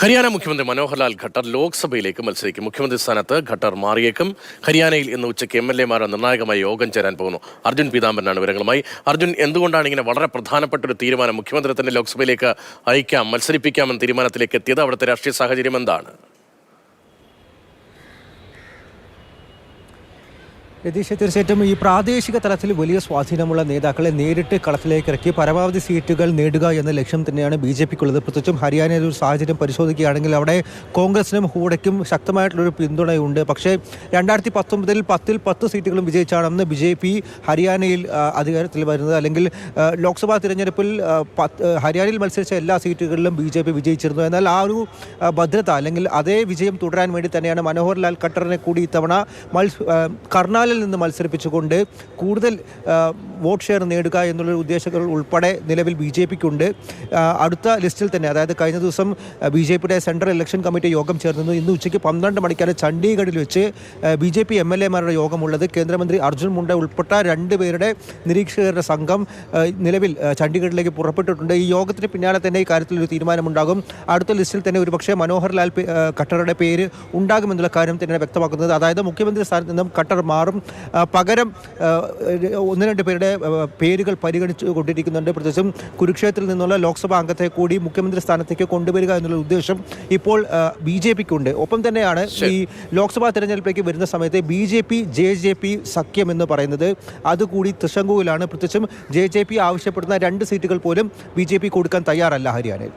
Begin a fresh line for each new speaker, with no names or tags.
ഹരിയാന മുഖ്യമന്ത്രി മനോഹർലാൽ ഖട്ടർ ലോക്സഭയിലേക്ക് മത്സരിക്കും. മുഖ്യമന്ത്രി സ്ഥാനത്ത് ഖട്ടർ മാറിയേക്കും. ഹരിയാനയിൽ ഇന്ന് ഉച്ചയ്ക്ക് എം എൽ എമാർ നിർണായകമായി യോഗം ചേരാൻ പോകുന്നു. അർജുൻ പീതാംബരനാണ് വിവരങ്ങളുമായി. അർജുൻ എന്തുകൊണ്ടാണ് ഇങ്ങനെ വളരെ പ്രധാനപ്പെട്ട ഒരു തീരുമാനം മുഖ്യമന്ത്രി തന്നെ ലോക്സഭയിലേക്ക് അയക്കാം മത്സരിപ്പിക്കാമെന്ന തീരുമാനത്തിലേക്ക് എത്തിയത് അവിടുത്തെ രാഷ്ട്രീയ സാഹചര്യം എന്താണ്?
രതീഷ് തീർച്ചയായിട്ടും ഈ പ്രാദേശിക തലത്തിൽ വലിയ സ്വാധീനമുള്ള നേതാക്കളെ നേരിട്ട് കളത്തിലേക്ക് ഇറക്കി പരമാവധി സീറ്റുകൾ നേടുക എന്ന ലക്ഷ്യം തന്നെയാണ് ബി ജെ പിക്കുള്ളത്. പ്രത്യേകിച്ചും ഹരിയാനയിൽ ഒരു സാഹചര്യം പരിശോധിക്കുകയാണെങ്കിൽ അവിടെ കോൺഗ്രസിനും ഹൂഡയ്ക്കും ശക്തമായിട്ടുള്ളൊരു പിന്തുണയുണ്ട്. പക്ഷേ രണ്ടായിരത്തി പത്തൊമ്പതിൽ പത്തിൽ പത്ത് സീറ്റുകളും വിജയിച്ചാണെന്ന് ബി ജെ പി ഹരിയാനയിൽ അധികാരത്തിൽ വരുന്നത്. അല്ലെങ്കിൽ ലോക്സഭാ തിരഞ്ഞെടുപ്പിൽ ഹരിയാനയിൽ മത്സരിച്ച എല്ലാ സീറ്റുകളിലും ബി ജെ പി വിജയിച്ചിരുന്നു. എന്നാൽ ആ ഒരു ഭദ്രത അല്ലെങ്കിൽ അതേ വിജയം തുടരാൻ വേണ്ടി തന്നെയാണ് മനോഹർ ലാൽ ഖട്ടറിനെ കൂടി ഇത്തവണ മത്സ ആ, നിന്ന് മത്സരിപ്പിച്ചുകൊണ്ട് കൂടുതൽ വോട്ട് ഷെയർ നേടുക എന്നുള്ള ഉദ്ദേശങ്ങൾ ഉൾപ്പെടെ നിലവിൽ ബി ജെ പിക്കുണ്ട്. അടുത്ത ലിസ്റ്റിൽ തന്നെ അതായത് കഴിഞ്ഞ ദിവസം ബി ജെ പിയുടെ സെൻട്രൽ ഇലക്ഷൻ കമ്മിറ്റി യോഗം ചേർന്നിരുന്നു. ഇന്ന് ഉച്ചയ്ക്ക് പന്ത്രണ്ട് മണിക്കാണ് ചണ്ഡീഗഡിൽ വെച്ച് B J P M L എമാരുടെ യോഗമുള്ളത്. കേന്ദ്രമന്ത്രി അർജുൻ മുണ്ട ഉൾപ്പെട്ട രണ്ട് പേരുടെ നിരീക്ഷകരുടെ സംഘം നിലവിൽ ചണ്ഡീഗഡിലേക്ക് പുറപ്പെട്ടിട്ടുണ്ട്. ഈ യോഗത്തിന് പിന്നാലെ തന്നെ ഈ കാര്യത്തിൽ ഒരു തീരുമാനമുണ്ടാകും. അടുത്ത ലിസ്റ്റിൽ തന്നെ ഒരുപക്ഷെ മനോഹർലാൽ ഖട്ടറുടെ പേര് ഉണ്ടാകുമെന്നുള്ള കാര്യം തന്നെയാണ് വ്യക്തമാക്കുന്നത്. അതായത് മുഖ്യമന്ത്രി സ്ഥാനത്ത് നിന്നും ഖട്ടർ മാറും. പകരം ഒന്ന് രണ്ട് പേരുടെ പേരുകൾ പരിഗണിച്ചു കൊണ്ടിരിക്കുന്നുണ്ട്. പ്രത്യേകിച്ചും കുരുക്ഷേത്രത്തിൽ നിന്നുള്ള ലോക്സഭാ അംഗത്തെ കൂടി മുഖ്യമന്ത്രി സ്ഥാനത്തേക്ക് കൊണ്ടുവരിക എന്നുള്ള ഉദ്ദേശം ഇപ്പോൾ ബി ജെ പിക്കുണ്ട്. ഒപ്പം തന്നെയാണ് ഈ ലോക്സഭാ തെരഞ്ഞെടുപ്പിലേക്ക് വരുന്ന സമയത്ത് B J P J J P സഖ്യം എന്ന് പറയുന്നത്. അതുകൂടി തൃശങ്കുവിലാണ് പ്രത്യേകിച്ചും ജെ ജെ പി ആവശ്യപ്പെടുന്ന രണ്ട് സീറ്റുകൾ പോലും ബി ജെ പി കൊടുക്കാൻ തയ്യാറല്ല ഹരിയാനയിൽ.